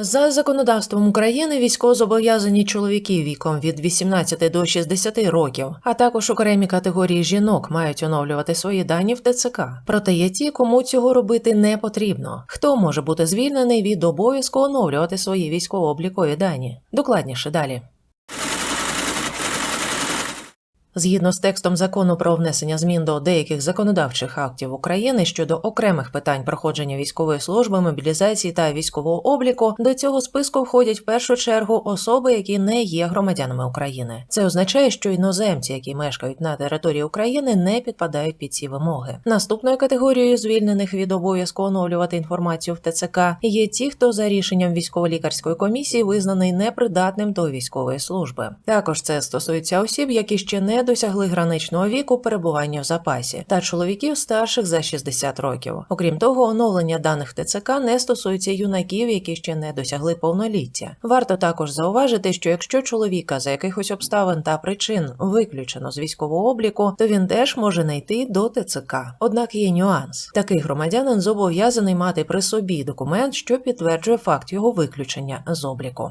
За законодавством України військовозобов'язані чоловіки віком від 18 до 60 років, а також окремі категорії жінок мають оновлювати свої дані в ТЦК. Проте є ті, кому цього робити не потрібно. Хто може бути звільнений від обов'язку оновлювати свої військово-облікові дані? Докладніше далі. Згідно з текстом закону про внесення змін до деяких законодавчих актів України щодо окремих питань проходження військової служби, мобілізації та військового обліку, до цього списку входять в першу чергу особи, які не є громадянами України. Це означає, що іноземці, які мешкають на території України, не підпадають під ці вимоги. Наступною категорією звільнених від обов'язку оновлювати інформацію в ТЦК є ті, хто за рішенням військово-лікарської комісії визнаний непридатним до військової служби. Також це стосується осіб, які ще не досягли граничного віку перебування в запасі, та чоловіків старших за 60 років. Окрім того, оновлення даних ТЦК не стосується юнаків, які ще не досягли повноліття. Варто також зауважити, що якщо чоловіка за якихось обставин та причин виключено з військового обліку, то він теж може не йти до ТЦК. Однак є нюанс: такий громадянин зобов'язаний мати при собі документ, що підтверджує факт його виключення з обліку.